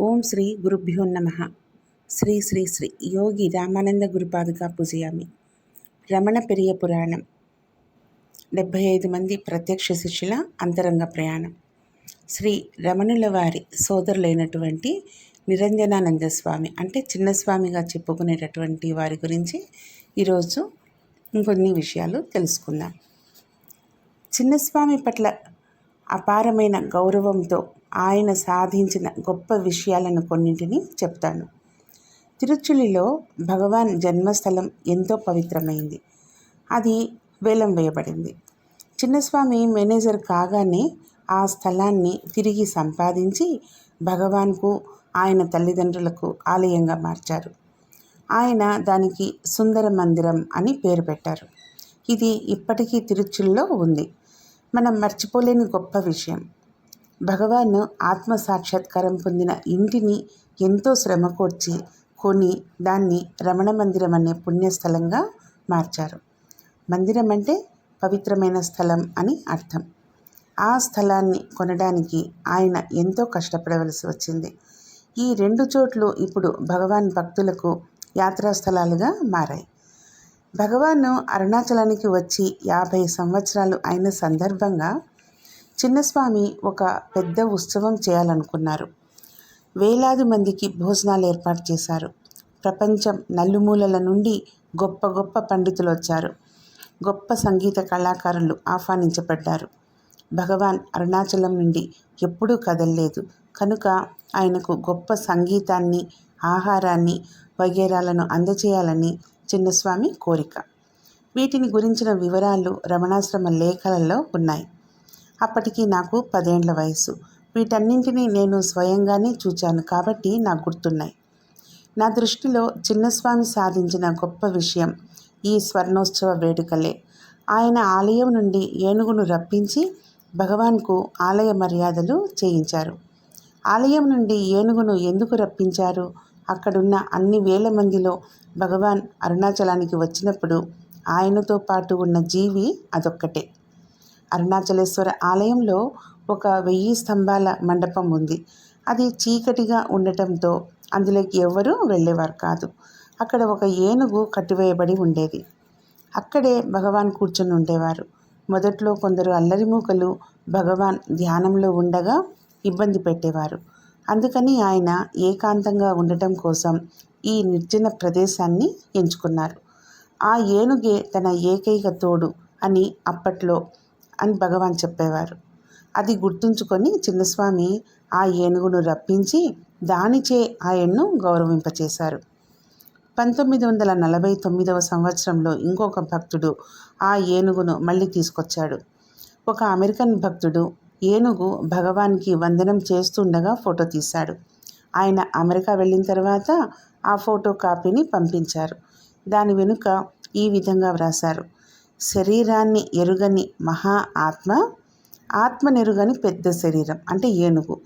ఓం శ్రీ గురుభ్యో నమ. శ్రీ శ్రీ శ్రీ యోగి రామానంద గురుపాదుగా పూజయామి. రమణ పెరియ పురాణం. డెబ్భై ఐదు మంది ప్రత్యక్ష శిష్యుల అంతరంగ ప్రయాణం. శ్రీ రమణుల వారి సోదరులైనటువంటి నిరంజనానంద స్వామి అంటే చిన్నస్వామిగా చెప్పుకునేటటువంటి వారి గురించి ఈరోజు ఇంకొన్ని విషయాలు తెలుసుకుందాం. చిన్నస్వామి పట్ల అపారమైన గౌరవంతో ఆయన సాధించిన గొప్ప విషయాలను కొన్నింటిని చెప్తాను తిరుచులిలో భగవాన్ జన్మస్థలం ఎంతో పవిత్రమైంది. అది వేలం వేయబడింది. చిన్నస్వామి మేనేజర్ కాగానే ఆ స్థలాన్ని తిరిగి సంపాదించి భగవాన్కు ఆయన తల్లిదండ్రులకు ఆలయంగా మార్చారు. ఆయన దానికి సుందర మందిరం అని పేరు పెట్టారు. ఇది ఇప్పటికీ తిరుచుల్లో ఉంది. మనం మర్చిపోలేని గొప్ప విషయం. భగవాన్ ఆత్మ సాక్షాత్కారం పొందిన ఇంటిని ఎంతో శ్రమ కోర్చి కొని దాన్ని రమణ మందిరం అనే పుణ్యస్థలంగా మార్చారు. మందిరం అంటే పవిత్రమైన స్థలం అని అర్థం. ఆ స్థలాన్ని కొనడానికి ఆయన ఎంతో కష్టపడవలసి వచ్చింది. ఈ రెండు చోట్లు ఇప్పుడు భగవాన్ భక్తులకు యాత్రా స్థలాలుగా మారాయి. భగవాన్ అరుణాచలానికి వచ్చి యాభై సంవత్సరాలు అయిన సందర్భంగా చిన్నస్వామి ఒక పెద్ద ఉత్సవం చేయాలనుకున్నారు. వేలాది మందికి భోజనాలు ఏర్పాటు చేశారు. ప్రపంచం నలుమూలల నుండి గొప్ప గొప్ప పండితులు వచ్చారు. గొప్ప సంగీత కళాకారులు ఆహ్వానించబడ్డారు. భగవాన్ అరుణాచలం నుండి ఎప్పుడూ కదలలేదు. కనుక ఆయనకు గొప్ప సంగీతాన్ని ఆహారాన్ని వగేరాలను అందచేయాలని చిన్నస్వామి కోరిక. వీటిని గురించిన వివరాలు రమణాశ్రమ లేఖలలో ఉన్నాయి. అప్పటికి నాకు పదేండ్ల వయసు. వీటన్నింటినీ నేను స్వయంగానే చూచాను కాబట్టి నాకు గుర్తున్నాయి. నా దృష్టిలో చిన్నస్వామి సాధించిన గొప్ప విషయం ఈ స్వర్ణోత్సవ వేడుకలే. ఆయన ఆలయం నుండి ఏనుగును రప్పించి భగవాన్కు ఆలయ మర్యాదలు చేయించారు. ఆలయం నుండి ఏనుగును ఎందుకు రప్పించారు? అక్కడున్న అన్ని వేల మందిలో భగవాన్ అరుణాచలానికి వచ్చినప్పుడు ఆయనతో పాటు ఉన్న జీవి అదొక్కటే. అరుణాచలేశ్వర ఆలయంలో ఒక వెయ్యి స్తంభాల మండపం ఉంది. అది చీకటిగా ఉండటంతో అందులోకి ఎవ్వరూ వెళ్ళేవారు కాదు. అక్కడ ఒక ఏనుగు కట్టివేయబడి ఉండేది. అక్కడే భగవాన్ కూర్చొని ఉండేవారు. మొదట్లో కొందరు అల్లరిమూకలు భగవాన్ ధ్యానంలో ఉండగా ఇబ్బంది పెట్టేవారు. అందుకని ఆయన ఏకాంతంగా ఉండటం కోసం ఈ నిర్జన ప్రదేశాన్ని ఎంచుకున్నారు. ఆ ఏనుగే తన ఏకైక తోడు అని అప్పట్లో అని భగవాన్ చెప్పేవారు. అది గుర్తుంచుకొని చిన్నస్వామి ఆ ఏనుగును రప్పించి దానిచే ఆయన్ను గౌరవింపచేశారు. పంతొమ్మిది వందల నలభై తొమ్మిదవ సంవత్సరంలో ఇంకొక భక్తుడు ఆ ఏనుగును మళ్ళీ తీసుకొచ్చాడు. ఒక అమెరికన్ భక్తుడు ఏనుగు భగవాన్కి వందనం చేస్తుండగా ఫోటో తీశాడు. ఆయన అమెరికా వెళ్ళిన తర్వాత ఆ ఫోటో కాపీని పంపించారు. దాని వెనుక ఈ విధంగా వ్రాశారు. శరీరాన్ని ఎరుగని మహా ఆత్మ ఆత్మనెరుగని పెద్ద శరీరం అంటే ఏనుగు.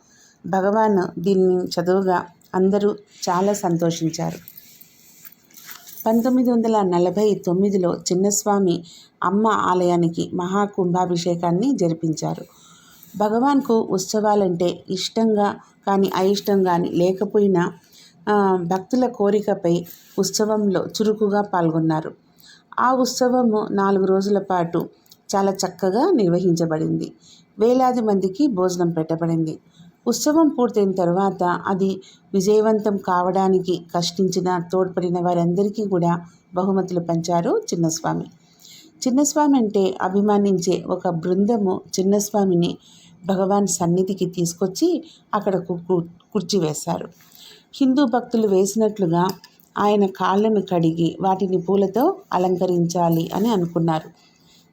భగవాన్ దీన్ని చదువుగా అందరూ చాలా సంతోషించారు. పంతొమ్మిది వందల నలభై తొమ్మిదిలో చిన్నస్వామి అమ్మ ఆలయానికి మహాకుంభాభిషేకాన్ని జరిపించారు. భగవాన్కు ఉత్సవాలంటే ఇష్టంగా కానీ అయిష్టం కానీ లేకపోయినా భక్తుల కోరికపై ఉత్సవంలో చురుకుగా పాల్గొన్నారు. ఆ ఉత్సవము నాలుగు రోజుల పాటు చాలా చక్కగా నిర్వహించబడింది. వేలాది మందికి భోజనం పెట్టబడింది. ఉత్సవం పూర్తయిన తర్వాత అది విజయవంతం కావడానికి కష్టించిన తోడ్పడిన వారందరికీ కూడా బహుమతులు పంచారు చిన్నస్వామి. చిన్నస్వామి అంటే అభిమానించే ఒక బృందము చిన్నస్వామిని భగవాన్ సన్నిధికి తీసుకొచ్చి అక్కడ కుర్చీ వేశారు హిందూ భక్తులు వేసినట్లుగా ఆయన కాళ్ళను కడిగి వాటిని పూలతో అలంకరించాలి అని అనుకున్నారు.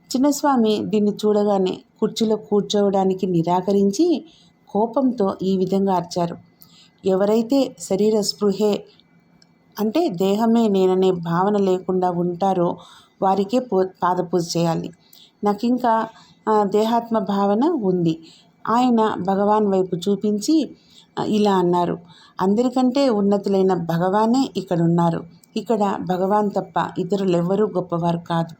చిన్నస్వామి దీన్ని చూడగానే కుర్చీలో కూర్చోవడానికి నిరాకరించి కోపంతో ఈ విధంగా అర్చారు. ఎవరైతే శరీర స్పృహే అంటే దేహమే నేననే భావన లేకుండా ఉంటారో వారికే పో పాదపూజ చేయాలి. నాకు ఇంకా దేహాత్మ భావన ఉంది. ఆయన భగవాన్ వైపు చూపించి ఇలా అన్నారు. అందరికంటే ఉన్నతులైన భగవానే ఇక్కడ ఉన్నారు ఇక్కడ భగవాన్ తప్ప ఇతరులెవ్వరూ గొప్పవారు కాదు.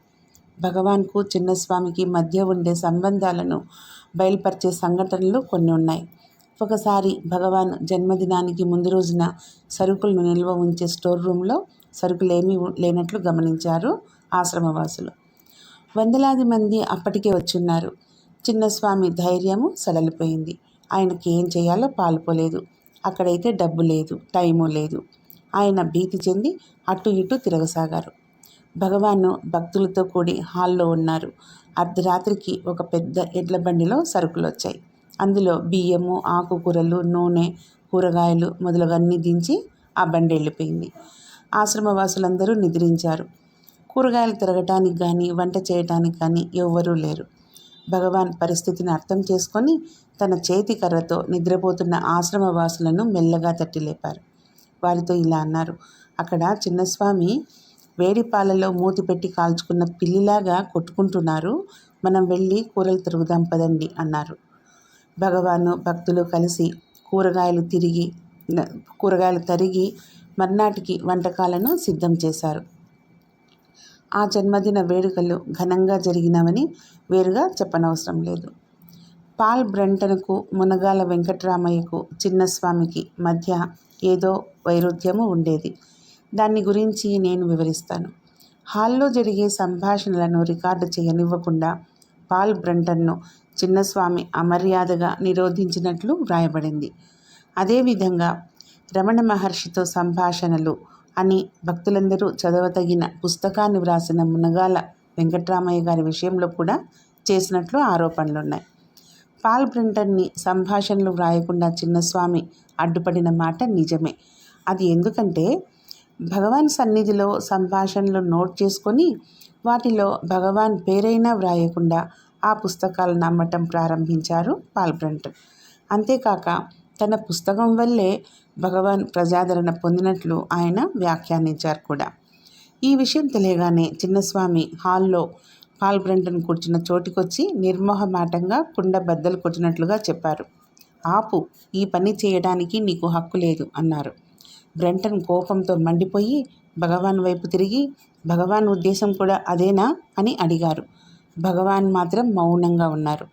భగవాన్కు చిన్నస్వామికి మధ్య ఉండే సంబంధాలను బయలుపరిచే సంఘటనలు కొన్ని ఉన్నాయి. ఒకసారి భగవాన్ జన్మదినానికి ముందు రోజున సరుకులను నిల్వ ఉంచే స్టోర్ రూమ్లో సరుకులేమీ ఉ- లేనట్లు గమనించారు ఆశ్రమవాసులు. వందలాది మంది అప్పటికే వచ్చున్నారు. చిన్నస్వామి ధైర్యము సడలిపోయింది. ఆయనకి ఏం చేయాలో పాల్పోలేదు అక్కడైతే డబ్బు లేదు టైము లేదు. ఆయన భీతి చెంది అటు ఇటు తిరగసాగారు. భగవాను భక్తులతో కూడి హాల్లో ఉన్నారు. అర్ధరాత్రికి ఒక పెద్ద ఎడ్ల బండిలో సరుకులు వచ్చాయి అందులో బియ్యము ఆకుకూరలు నూనె కూరగాయలు మొదలవన్నీ దించి ఆ బండి వెళ్ళిపోయింది. ఆశ్రమవాసులందరూ నిద్రించారు. కూరగాయలు తిరగటానికి కానీ వంట చేయటానికి కానీ ఎవ్వరూ లేరు. భగవాన్ పరిస్థితిని అర్థం చేసుకొని తన చేతి కర్రతో నిద్రపోతున్న ఆశ్రమవాసులను మెల్లగా తట్టి లేపారు వారితో ఇలా అన్నారు అక్కడ చిన్నస్వామి వేడి పాలలో మూతి పెట్టి కాల్చుకున్న పిల్లిలాగా కొట్టుకుంటున్నారు. మనం వెళ్ళి కూరలు తిరుగుదాం పదండి అన్నారు. భగవాను భక్తులు కలిసి కూరగాయలు తిరిగి కూరగాయలు తరిగి మర్నాటికి వంటకాలను సిద్ధం చేశారు. ఆ జన్మదిన వేడుకలు ఘనంగా జరిగినవని వేరుగా చెప్పనవసరం లేదు. పాల్ బ్రంటన్కు మునగాల వెంకట్రామయ్యకు చిన్నస్వామికి మధ్య ఏదో వైరుధ్యము ఉండేది. దాన్ని గురించి నేను వివరిస్తాను. హాల్లో జరిగే సంభాషణలను రికార్డు చేయనివ్వకుండా పాల్ బ్రంటన్ను చిన్నస్వామి అమర్యాదగా నిరోధించినట్లు వ్రాయబడింది. అదేవిధంగా రమణ మహర్షితో సంభాషణలు అని భక్తులందరూ చదవతగిన పుస్తకాన్ని వ్రాసిన మునగాల వెంకట్రామయ్య గారి విషయంలో కూడా చేసినట్లు ఆరోపణలున్నాయి. పాల్ ప్రింటర్ని సంభాషణలు వ్రాయకుండా చిన్నస్వామి అడ్డుపడిన మాట నిజమే. అది ఎందుకంటే భగవాన్ సన్నిధిలో సంభాషణలు నోట్ చేసుకొని వాటిలో భగవాన్ పేరైనా వ్రాయకుండా ఆ పుస్తకాలను అమ్మటం ప్రారంభించారు పాల్ ప్రింటర్. అంతేకాక తన పుస్తకం వల్లే భగవాన్ ప్రజాదరణ పొందినట్లు ఆయన వ్యాఖ్యానించారు కూడా. ఈ విషయం తెలియగానే చిన్నస్వామి హాల్లో పాల్ బ్రెంటన్ కూర్చున్న చోటికొచ్చి నిర్మోహమాటంగా కుండ బద్దలు కొట్టినట్లుగా చెప్పారు. ఆపు ఈ పని చేయడానికి నీకు హక్కు లేదు అన్నారు. బ్రెంటన్ కోపంతో మండిపోయి భగవాన్ వైపు తిరిగి భగవాన్ ఉద్దేశం కూడా అదేనా? అని అడిగారు. భగవాన్ మాత్రం మౌనంగా ఉన్నారు.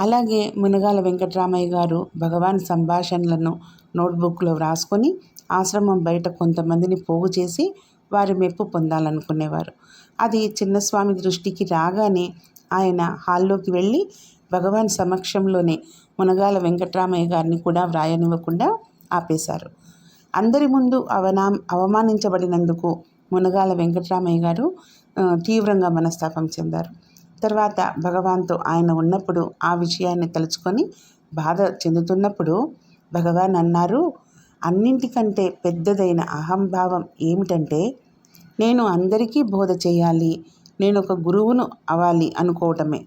అలాగే మునగాల వెంకటరామయ్య గారు భగవాన్ సంభాషణలను నోట్బుక్లో వ్రాసుకొని ఆశ్రమం బయట కొంతమందిని పోగు చేసి వారి మెప్పు పొందాలనుకునేవారు. అది చిన్నస్వామి దృష్టికి రాగానే ఆయన హాల్లోకి వెళ్ళి భగవాన్ సమక్షంలోనే మునగాల వెంకటరామయ్య గారిని కూడా వ్రాయనివ్వకుండా ఆపేశారు. అందరి ముందు అవనా అవమానించబడినందుకు మునగాల వెంకటరామయ్య గారు తీవ్రంగా మనస్తాపం చెందారు. తర్వాత భగవాన్తో ఆయన ఉన్నప్పుడు ఆ విషయాన్ని తలుచుకొని బాధ చెందుతున్నప్పుడు భగవాన్ అన్నారు అన్నింటికంటే పెద్దదైన అహంభావం ఏమిటంటే నేను అందరికీ బోధ చేయాలి. నేను ఒక గురువును అవ్వాలి అనుకోవటమే.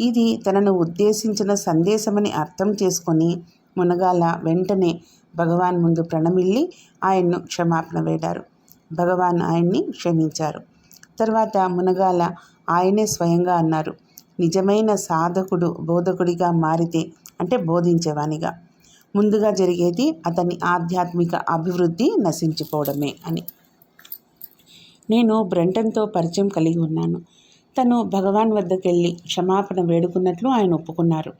ఇది తనను ఉద్దేశించిన సందేశమని అర్థం చేసుకొని మునగాల వెంటనే భగవాన్ ముందు ప్రణమిల్లి ఆయన్ను క్షమాపణ వేడారు భగవాన్ ఆయన్ని క్షమించారు. తర్వాత మునగాల ఆయనే స్వయంగా అన్నారు నిజమైన సాధకుడు బోధకుడిగా మారితే అంటే బోధించేవానిగా. ముందుగా జరిగేది అతని ఆధ్యాత్మిక అభివృద్ధి నశించిపోవడమే అని. నేను బ్రెంటన్తో పరిచయం కలిగి ఉన్నాను. తను భగవాన్ వద్దకెళ్ళి క్షమాపణ వేడుకున్నట్లు ఆయన ఒప్పుకున్నారు.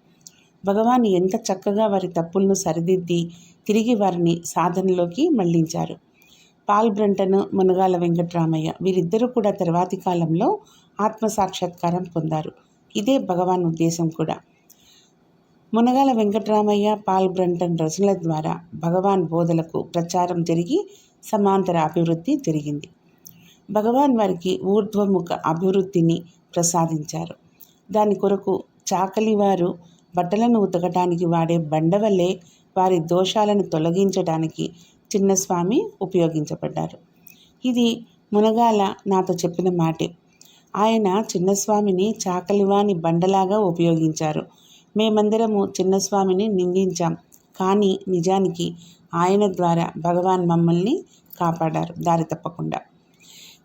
భగవాన్ ఎంత చక్కగా వారి తప్పులను సరిదిద్ది తిరిగి వారిని సాధనలోకి మళ్ళించారు. పాల్ బ్రంటన్ మునగాల వెంకట్రామయ్య వీరిద్దరూ కూడా తర్వాతి కాలంలో ఆత్మ సాక్షాత్కారం పొందారు. ఇదే భగవాన్ ఉద్దేశం కూడా. మునగాల వెంకటరామయ్య పాల్ బ్రంటన్ రచనల ద్వారా భగవాన్ బోధలకు ప్రచారం జరిగి సమాంతర అభివృద్ధి జరిగింది. భగవాన్ వారికి ఊర్ధ్వముఖ అభివృద్ధిని ప్రసాదించారు. దాని కొరకు చాకలి వారు బట్టలను ఉతకటానికి వాడే బండ వల్లే వారి దోషాలను తొలగించడానికి చిన్నస్వామి ఉపయోగించబడ్డారు. ఇది మునగాల నాతో చెప్పిన మాటే. ఆయన చిన్నస్వామిని చాకలివాని బండలాగా ఉపయోగించారు. మేమందరము చిన్నస్వామిని నిందించాం. కానీ నిజానికి ఆయన ద్వారా భగవాన్ మమ్మల్ని కాపాడారు. దారి తప్పకుండా.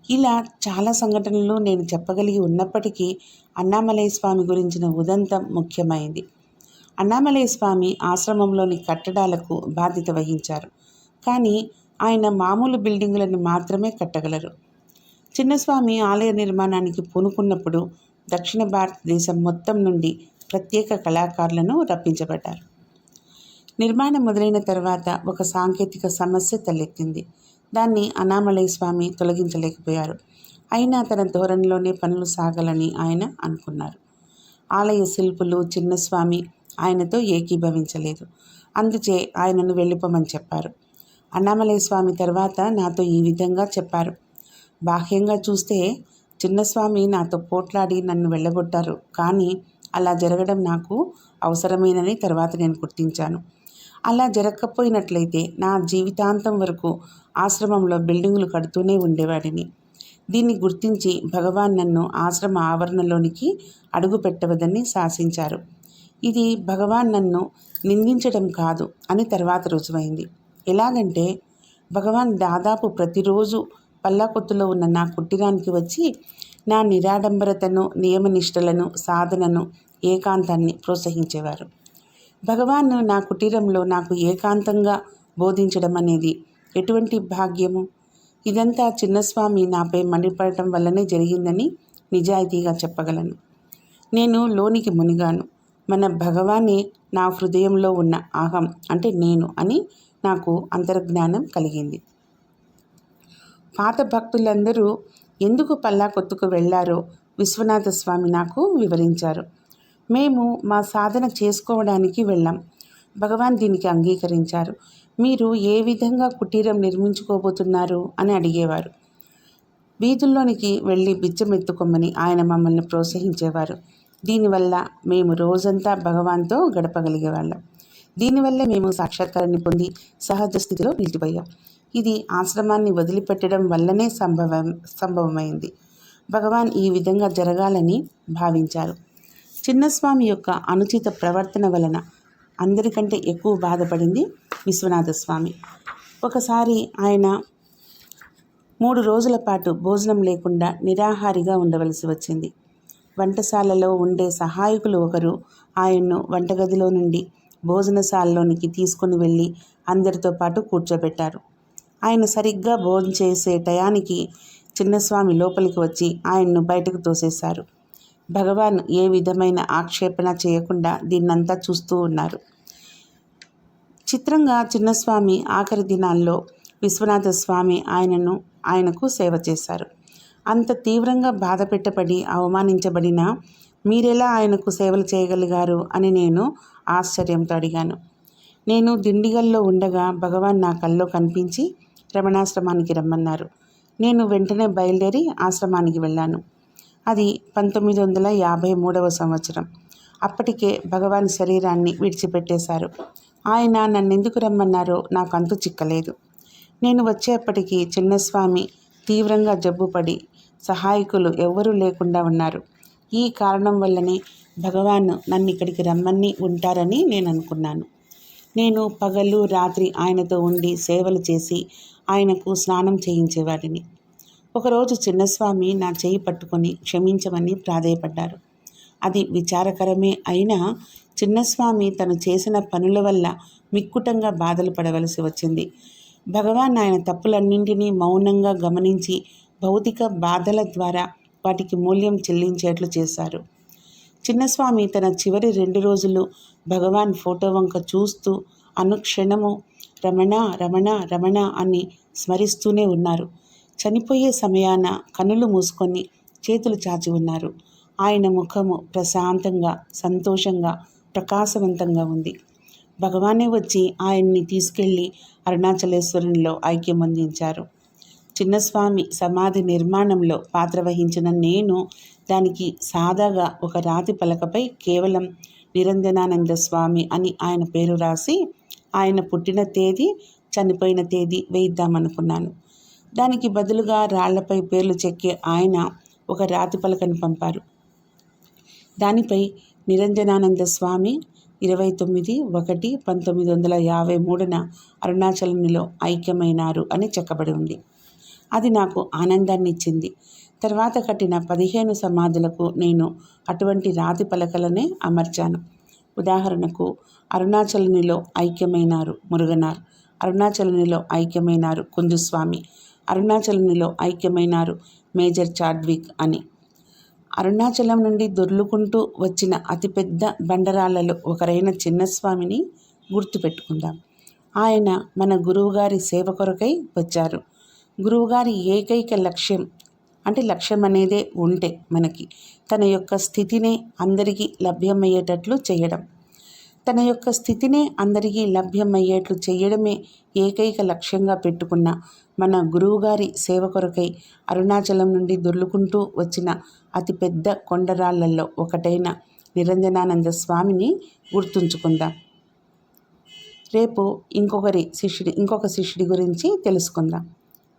ఇలా చాలా సంఘటనలు నేను చెప్పగలిగి ఉన్నప్పటికీ అన్నామలై స్వామి గురించిన ఉదంతం ముఖ్యమైంది. అన్నామలై స్వామి ఆశ్రమంలోని కట్టడాలకు బాధ్యత వహించారు. కానీ ఆయన మామూలు బిల్డింగులను మాత్రమే కట్టగలరు. చిన్నస్వామి ఆలయ నిర్మాణానికి పూనుకున్నప్పుడు దక్షిణ భారతదేశం మొత్తం నుండి ప్రత్యేక కళాకారులను రప్పించబడ్డారు. నిర్మాణం మొదలైన తర్వాత ఒక సాంకేతిక సమస్య తలెత్తింది. దాన్ని అనామలై స్వామి తొలగించలేకపోయారు. అయినా తన ధోరణిలోనే పనులు సాగాలని ఆయన అనుకున్నారు. ఆలయ శిల్పులు చిన్నస్వామి ఆయనతో ఏకీభవించలేదు. అందుచే ఆయనను వెళ్ళిపోమని చెప్పారు. అన్నామలై స్వామి తర్వాత నాతో ఈ విధంగా చెప్పారు. బాహ్యంగా చూస్తే చిన్నస్వామి నాతో పోట్లాడి నన్ను వెళ్ళగొట్టారు. కానీ అలా జరగడం నాకు అవసరమేనని తర్వాత నేను గుర్తించాను. అలా జరగకపోయినట్లయితే నా జీవితాంతం వరకు ఆశ్రమంలో బిల్డింగులు కడుతూనే ఉండేవాడిని. దీన్ని గుర్తించి భగవాన్ నన్ను ఆశ్రమ ఆవరణలోనికి అడుగుపెట్టవదని శాసించారు. ఇది భగవాన్ నన్ను నిందించడం కాదు అని తర్వాత రుజువైంది. ఎలాగంటే భగవాన్ దాదాపు ప్రతిరోజు పల్లాకొత్తులో ఉన్న నా కుటీరానికి వచ్చి నా నిరాడంబరతను నియమనిష్టలను సాధనను ఏకాంతాన్ని ప్రోత్సహించేవారు. భగవాన్ నా కుటీరంలో నాకు ఏకాంతంగా బోధించడం అనేది ఎటువంటి భాగ్యము? ఇదంతా చిన్నస్వామి నాపై మండిపడటం వల్లనే జరిగిందని నిజాయితీగా చెప్పగలను. నేను లోనికి మునిగాను. మన భగవానే నా హృదయంలో ఉన్న అహం అంటే నేను అని నాకు అంతర్జ్ఞానం కలిగింది. పాత భక్తులందరూ ఎందుకు పల్లా కొత్తుకు వెళ్ళారో విశ్వనాథ స్వామి నాకు వివరించారు. మేము మా సాధన చేసుకోవడానికి వెళ్ళాం. భగవాన్ దీనికి అంగీకరించారు. మీరు ఏ విధంగా కుటీరం నిర్మించుకోబోతున్నారు? అని అడిగేవారు. వీధుల్లోనికి వెళ్ళి బిచ్చమెత్తుకోమని ఆయన మమ్మల్ని ప్రోత్సహించేవారు. దీనివల్ల మేము రోజంతా భగవాన్తో గడపగలిగేవాళ్ళం. దీనివల్ల మేము సాక్షాత్కారాన్ని పొంది సహజ స్థితిలో నిలిచిపోయాం. ఇది ఆశ్రమాన్ని వదిలిపెట్టడం వల్లనే సంభవం సంభవమైంది. భగవాన్ ఈ విధంగా జరగాలని భావించారు. చిన్నస్వామి యొక్క అనుచిత ప్రవర్తన వలన అందరికంటే ఎక్కువ బాధపడింది విశ్వనాథ స్వామి ఒకసారి ఆయన మూడు రోజుల పాటు భోజనం లేకుండా నిరాహారిగా ఉండవలసి వచ్చింది. వంటశాలలో ఉండే సహాయకులు ఒకరు ఆయన్ను వంటగదిలో నుండి భోజనశాలలోనికి తీసుకుని వెళ్ళి అందరితో పాటు కూర్చోబెట్టారు. ఆయన సరిగ్గా భోజనం చేసే టయానికి చిన్నస్వామి లోపలికి వచ్చి ఆయన్ను బయటకు తోసేశారు. భగవాన్ ఏ విధమైన ఆక్షేపణ చేయకుండా దీన్నంతా చూస్తూ ఉన్నారు. చిత్రంగా చిన్నస్వామి ఆఖరి దినాల్లో విశ్వనాథ స్వామి ఆయనను ఆయనకు సేవ చేశారు. అంత తీవ్రంగా బాధ పెట్టబడి అవమానించబడిన మీరెలా ఆయనకు సేవలు చేయగలిగారు అని నేను ఆశ్చర్యంతో అడిగాను. నేను దిండిగల్లో ఉండగా భగవాన్ నా కల్లో కనిపించి రమణాశ్రమానికి రమ్మన్నారు. నేను వెంటనే బయలుదేరి ఆశ్రమానికి వెళ్ళాను. అది పంతొమ్మిది వందల యాభై మూడవ సంవత్సరం. అప్పటికే భగవాన్ శరీరాన్ని విడిచిపెట్టేశారు. ఆయన నన్నెందుకు రమ్మన్నారో నాకు అంతు చిక్కలేదు. నేను వచ్చేప్పటికీ చిన్నస్వామి తీవ్రంగా జబ్బుపడి సహాయకులు ఎవ్వరూ లేకుండా ఉన్నారు. ఈ కారణం వల్లనే భగవాన్ నన్ను ఇక్కడికి రమ్మని ఉంటారని నేను అనుకున్నాను నేను పగలు రాత్రి ఆయనతో ఉండి సేవలు చేసి ఆయనకు స్నానం చేయించేవాడిని. ఒకరోజు చిన్నస్వామి నా చేయి పట్టుకొని క్షమించమని ప్రాధేయపడ్డారు. అది విచారకరమే అయినా చిన్నస్వామి తను చేసిన పనుల వల్ల మిక్కుటంగా బాధలు పడవలసి వచ్చింది. భగవాన్ ఆయన తప్పులన్నింటినీ మౌనంగా గమనించి భౌతిక బాధల ద్వారా వాటికి మూల్యం చెల్లించేట్లు చేశారు. చిన్నస్వామి తన చివరి రెండు రోజులు భగవాన్ ఫోటో వంక చూస్తూ అనుక్షణము రమణ రమణ రమణ అని స్మరిస్తూనే ఉన్నారు. చనిపోయే సమయాన కనులు మూసుకొని చేతులు చాచి ఉన్నారు. ఆయన ముఖము ప్రశాంతంగా సంతోషంగా ప్రకాశవంతంగా ఉంది. భగవానే వచ్చి ఆయన్ని తీసుకెళ్ళి అరుణాచలేశ్వరంలో ఐక్యం అందించారు. చిన్నస్వామి సమాధి నిర్మాణంలో పాత్ర వహించిన నేను దానికి సాదాగా ఒక రాతి పలకపై కేవలం నిరంజనానంద స్వామి అని ఆయన పేరు రాసి ఆయన పుట్టిన తేదీ చనిపోయిన తేదీ వేయిద్దామనుకున్నాను. దానికి బదులుగా రాళ్ళపై పేర్లు చెక్కే ఆయన ఒక రాతి పలకను పంపారు. దానిపై నిరంజనానంద స్వామి ఇరవై తొమ్మిది ఒకటి పంతొమ్మిది వందల యాభై మూడున అరుణాచలంలో ఐక్యమైనారు అని చెక్కబడి ఉంది. అది నాకు ఆనందాన్ని ఇచ్చింది. తర్వాత కట్టిన పదిహేను సమాధులకు నేను అటువంటి రాతి పలకలనే అమర్చాను. ఉదాహరణకు అరుణాచలునిలో ఐక్యమైనారు మురుగనార్ అరుణాచలునిలో ఐక్యమైనారు కుందుస్వామి అరుణాచలంలో ఐక్యమైనారు మేజర్ చాడ్విక్ అని. అరుణాచలం నుండి దొర్లుకుంటూ వచ్చిన అతిపెద్ద బండరాళ్ళలో ఒకరైన చిన్నస్వామిని గుర్తుపెట్టుకుందాం. ఆయన మన గురువుగారి సేవ కొరకై వచ్చారు. గురువుగారి ఏకైక లక్ష్యం అంటే లక్ష్యం అనేదే ఉంటే మనకి తన యొక్క స్థితినే అందరికీ లభ్యమయ్యేటట్లు చేయడం. తన యొక్క స్థితినే అందరికీ లభ్యమయ్యేట్లు చేయడమే ఏకైక లక్ష్యంగా పెట్టుకున్న మన గురువుగారి సేవ కొరకై అరుణాచలం నుండి దొర్లుకుంటూ వచ్చిన అతిపెద్ద కొండరాళ్ళలో ఒకటైన నిరంజనానంద స్వామిని గుర్తుంచుకుందాం. రేపు ఇంకొకరి శిష్యుడి ఇంకొక శిష్యుడి గురించి తెలుసుకుందాం.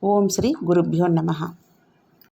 ఓం శ్రీ గురుభ్యో నమ.